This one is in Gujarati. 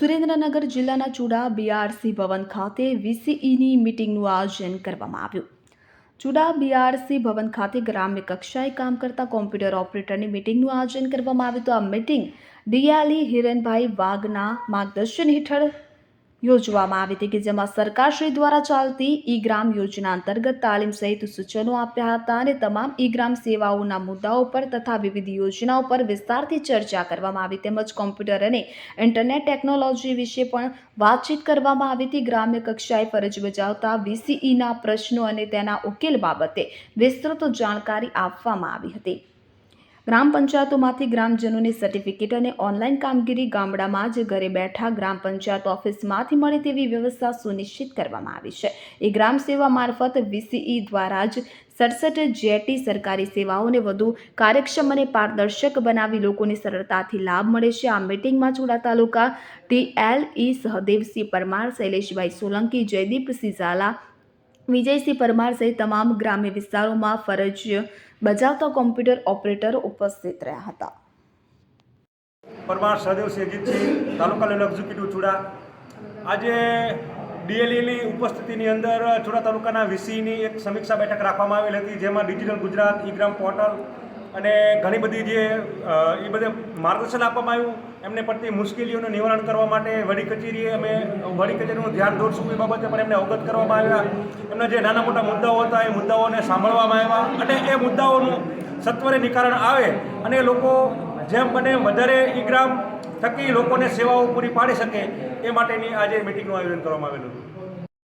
સુરેન્દ્રનગર જિલ્લાના ચુડા બીઆરસી ભવન ખાતે વીસીઈની મિટિંગનું આયોજન કરવામાં આવ્યું. ચુડા બીઆરસી ભવન ખાતે ગ્રામ્ય કક્ષાએ કામ કરતા કોમ્પ્યુટર ઓપરેટરની મિટિંગનું આયોજન કરવામાં આવ્યું તો આ મિટિંગ ડીઆલી હિરેનભાઈ વાઘના માર્ગદર્શન હેઠળ યોજવામાં આવી હતી કે જેમાં સરકારશ્રી દ્વારા ચાલતી ઈ ગ્રામ યોજના અંતર્ગત તાલીમ સહિત સૂચનો આપ્યા હતા અને તમામ ઈ ગ્રામ સેવાઓના મુદ્દાઓ પર તથા વિવિધ યોજનાઓ પર વિસ્તારથી ચર્ચા કરવામાં આવી તેમજ કોમ્પ્યુટર અને ઇન્ટરનેટ ટેકનોલોજી વિશે પણ વાતચીત કરવામાં આવી હતી. ગ્રામ્ય કક્ષાએ ફરજ બજાવતા વીસીઈના પ્રશ્નો અને તેના ઉકેલ બાબતે વિસ્તૃત જાણકારી આપવામાં આવી હતી. ગ્રામ પંચાયતોમાંથી ગ્રામજનોને સર્ટિફિકેટ અને ઓનલાઈન કામગીરી ગામડામાં જ ઘરે બેઠા ગ્રામ પંચાયત ઓફિસમાંથી મળે તેવી વ્યવસ્થા સુનિશ્ચિત કરવામાં આવી છે. એ ગ્રામ સેવા મારફત વીસીઈ દ્વારા જ સડસઠ જેટી સરકારી સેવાઓને વધુ કાર્યક્ષમ અને પારદર્શક બનાવી લોકોને સરળતાથી લાભ મળે છે. આ મિટિંગમાં ચોડા તાલુકા ટીએલઈ સહદેવસિંહ પરમાર, શૈલેષભાઈ સોલંકી જયદીપસિંહ ઝાલા વિજયસિંહ પરમાર સહિત તમામ ગ્રામ્ય વિસ્તારોમાં ફરજ બજાવતા કોમ્પ્યુટર ઓપરેટર ઉપસ્થિત રહ્યા હતા. Parmar Sahdevsinh Ajitsinh taluka level executive Chuda. આજે ડીએલઈની ઉપસ્થિતિની અંદર ચુડા તાલુકાના વીસીની એક સમીક્ષા બેઠક રાખવામાં આવેલ હતી, જેમાં digital Gujarat, e Gram portal અને ઘણી બધી જે એ બધે માર્ગદર્શન આપવામાં આવ્યું. એમને પડતી મુશ્કેલીઓનું નિવારણ કરવા માટે વડી કચેરીએ અમે, વડી કચેરીનું ધ્યાન દોરશું એ બાબતે પણ એમને અવગત કરવામાં આવ્યા. એમના જે નાના મોટા મુદ્દાઓ હતા, એ મુદ્દાઓને સાંભળવામાં આવ્યા. અને એ મુદ્દાઓનું સત્વરે નિકારણ આવે અને લોકો જેમ બને વધારે ઈ ગ્રામ થકી લોકોને સેવાઓ પૂરી પાડી શકે એ માટેની આજે મિટિંગનું આયોજન કરવામાં આવેલું હતું.